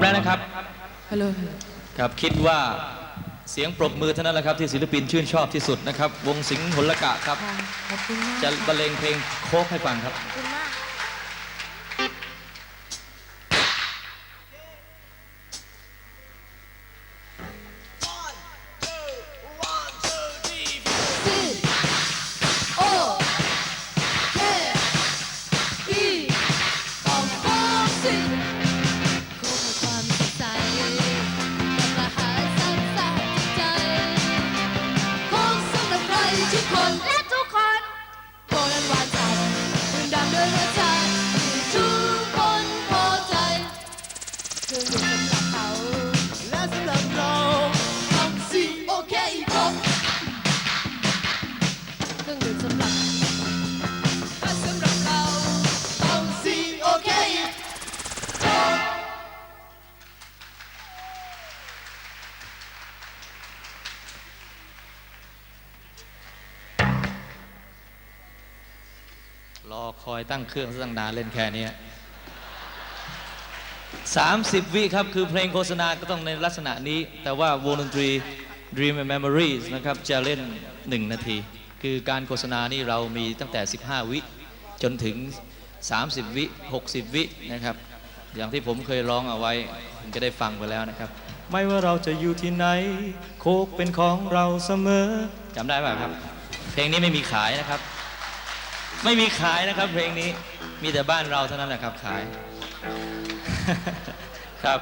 แล้วนะครับฮัลโหลครับคิดว่าเสียงปรบมือเท่านั้นแหละครับที่ศิลปินชื่นชอบที่สุดนะครับ วงสิงห์หลกะครับ ขอบคุณมากจะบรรเลงเพลงโคกให้ฟังครับ ขอบคุณมาก เครื่องดื่มสำหรับเขาและสำหรับเราต้องสิโอเคครบเครื่องดื่มสำหรับและสำหรับเราต้องสิโอเคครบรอคอยตั้งเครื่องซะตั้งนานเล่นแค่นี้ สามสิบวิครับ คือเพลงโฆษณาก็ต้องในลักษณะนี้ แต่ว่าวงดนตรี Dream and Memories นะครับ จะเล่น 1 นาที คือการโฆษณานี่เรามีตั้งแต่ 15 วิ จนถึง 30 วิ 60 วินะครับ อย่างที่ผมเคยร้องเอาไว้ผมจะได้ฟังไปแล้วนะครับ ไม่ว่าเราจะอยู่ที่ไหน โคกเป็นของเราเสมอจำได้ป่ะครับ เพลงนี้ไม่มีขายนะครับ ไม่มีขายนะครับเพลงนี้มีแต่บ้านเราเท่านั้นแหละครับขาย ครับ